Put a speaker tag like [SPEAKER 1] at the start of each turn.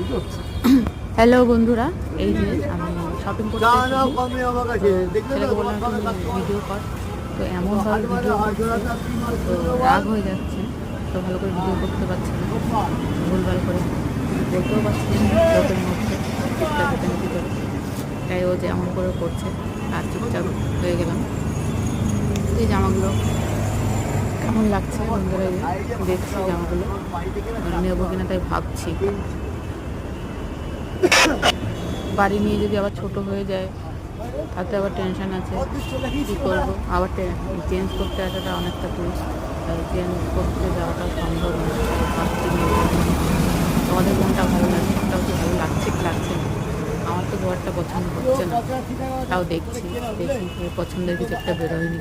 [SPEAKER 1] Hello বন্ধুরা। এই যে আমি শপিং করতে ছেলেকে বললাম ভিডিও কর। তো এমনভাবে ভিডিও তো রাগ হয়ে যাচ্ছে। তো ভালো করে ভিডিও করতে পারছে না। ভুলভাল করে। বলতেও পারছি না। লোকের মধ্যে ঠিকঠাক মতন করে তাই ও যেমন করে করছে আর চুপচাপ হয়ে গেলাম। এই জামাগুলো কেমন লাগছে বন্ধুরা? দেখছি জামাগুলো। মানে নেব কিনা তাই ভাবছি। বাড়ি নিয়ে যদি আবার ছোট হয়ে যায়, তাতে আবার টেনশন আছে। কী করব? আবার চেঞ্জ করতে আসাটা অনেকটা দূর চেঞ্জ করতে যাওয়াটা সম্ভব যাব। তোমাদের মনটা ভালো লাগছে তাও তো ভালো লাগছে কি লাগছে না? আমার তো ঘরটা পছন্দ হচ্ছে না। তাও দেখছি, দেখি পছন্দের কিছু একটা বেরোয়নি